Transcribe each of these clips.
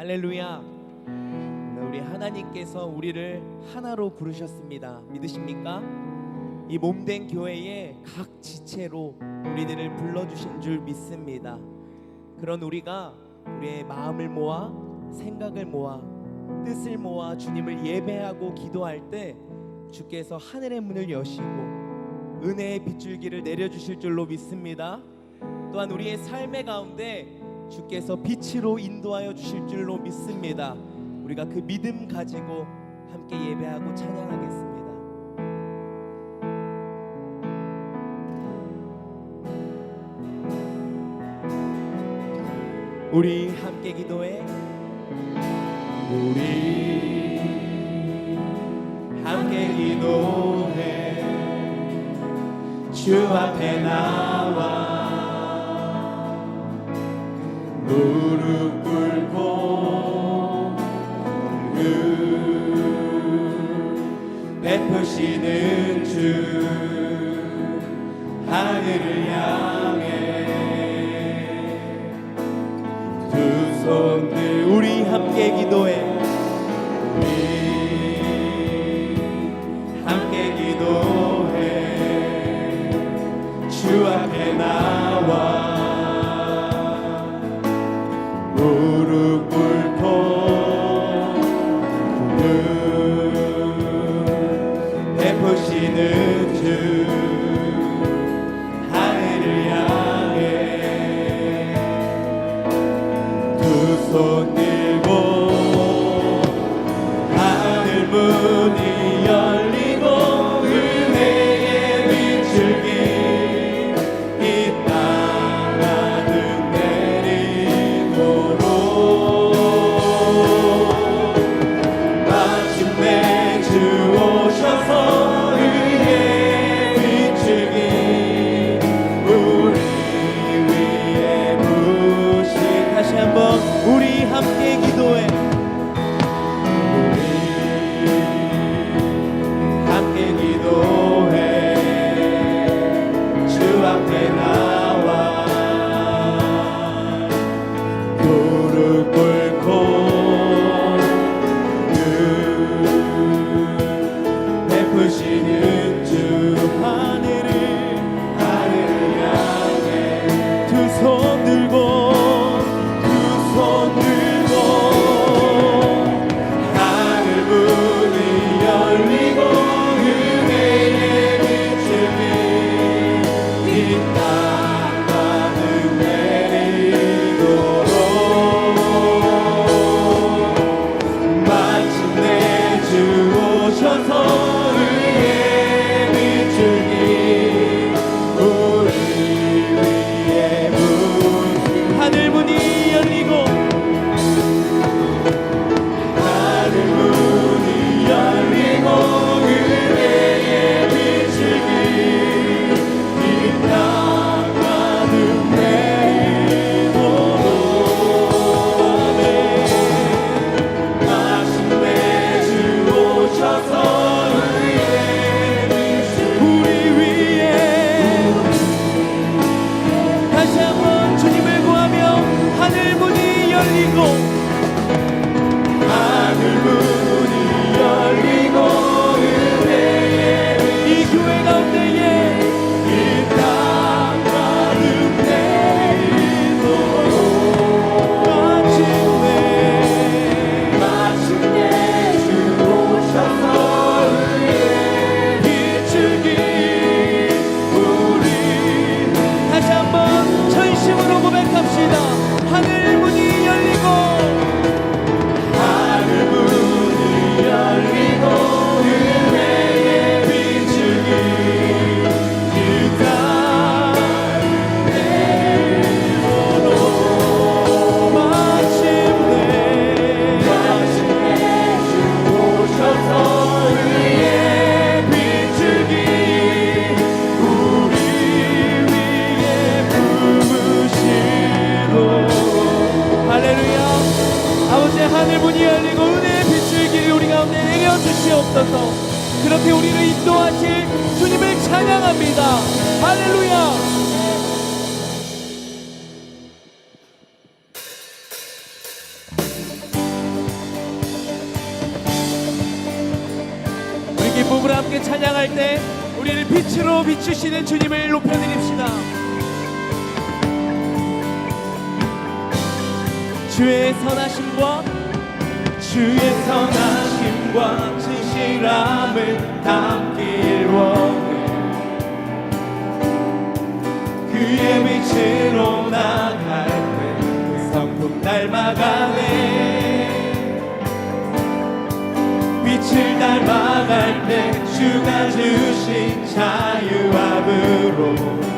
할렐루야. 네, 우리 하나님께서 우리를 하나로 부르셨습니다. 믿으십니까? 이 몸된 교회의 각 지체로 우리들을 불러주신 줄 믿습니다. 그런 우리가 우리의 마음을 모아 생각을 모아 뜻을 모아 주님을 예배하고 기도할 때 주께서 하늘의 문을 여시고 은혜의 빗줄기를 내려주실 줄로 믿습니다. 또한 우리의 삶의 가운데 주께서 빛으로 인도하여 주실 줄로 믿습니다. 우리가 그 믿음 가지고 함께 예배하고 찬양하겠습니다. 우리 함께 기도해 우리 함께 기도해 주 앞에 나와 무릎 꿇고 찬양할 때 우리를 빛으로 비추시는 주님을 높여드립시다. 주의 선하심과 주의 선하심과 진실함을 담길 원해 그의 빛으로 나갈 때그 성품 닮아가네 빛을 닮아갈 때 주가 주신 자유 앞으로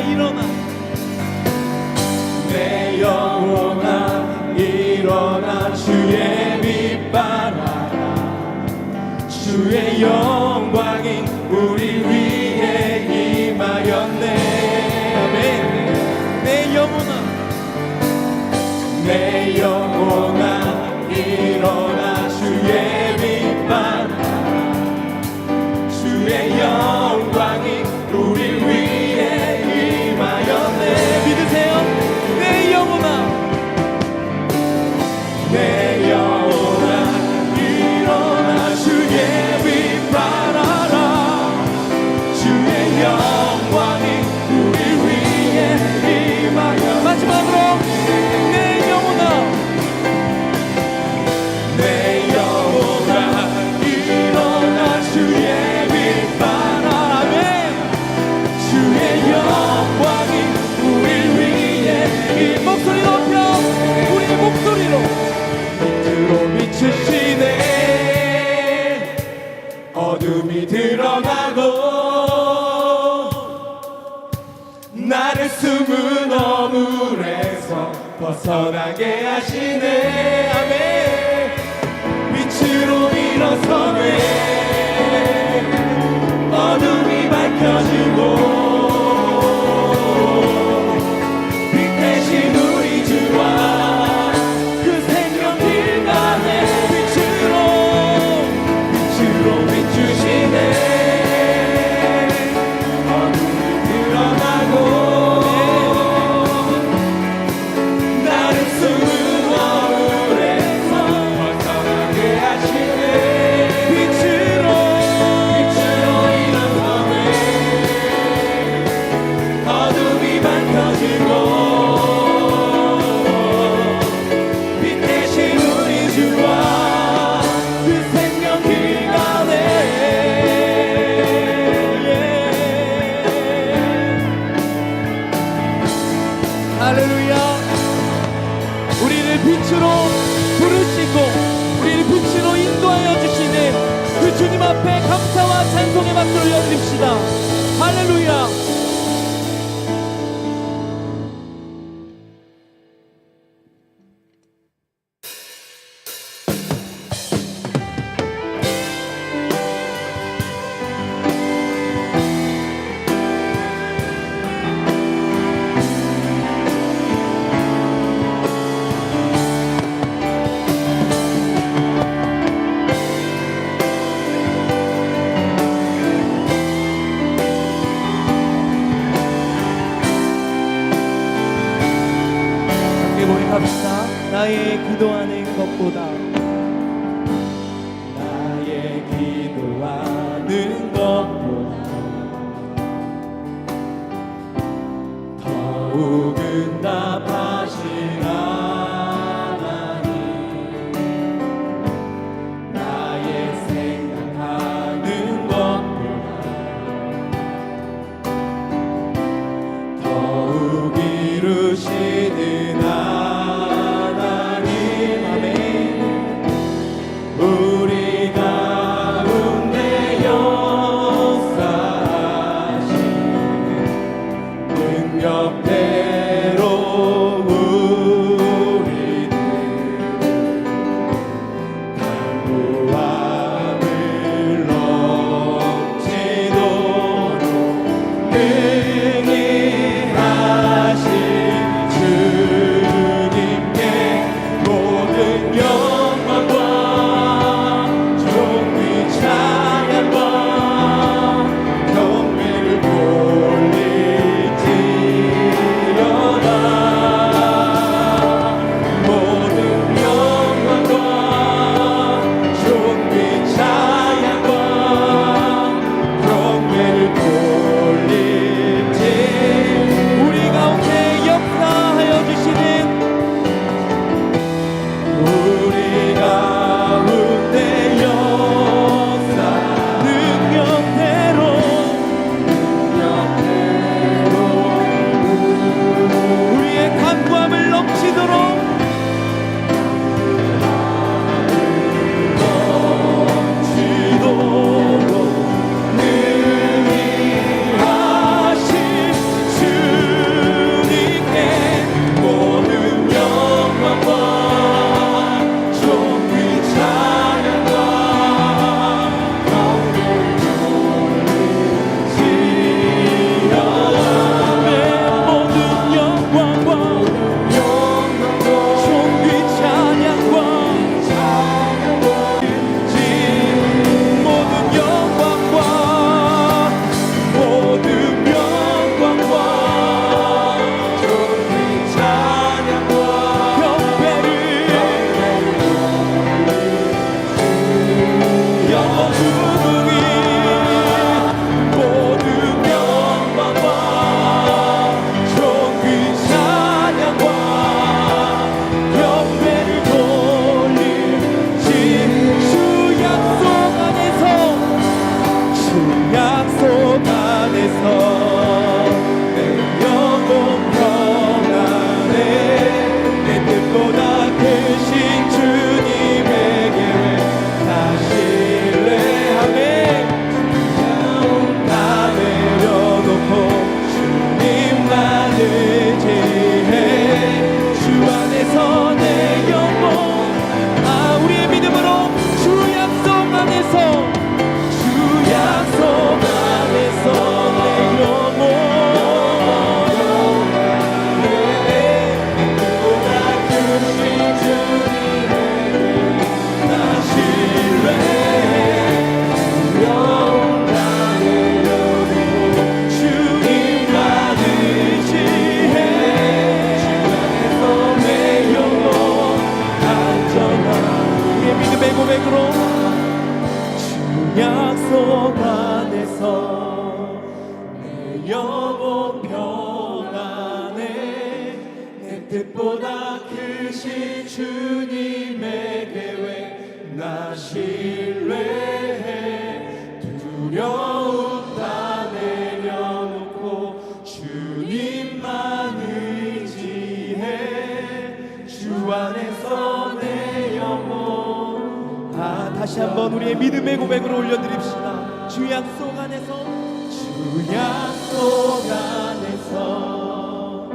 일어나. 내 영혼아 일어나. 주의 빛바라 주의 영광이 우리 위에 임하였네. 내 영혼아. 내 영혼아. 감사 나의 기도하는 것보다. 우리의 믿음의 고백을 올려드립시다. 주 약속 안에서. 주 약속 안에서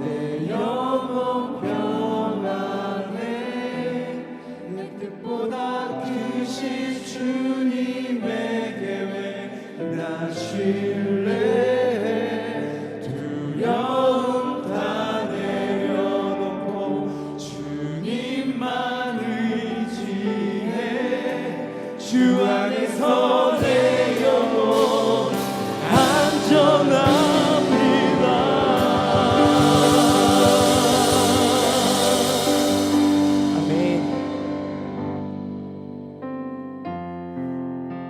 내 영혼 평안해. 내 뜻보다 크신 주님의 계획 나신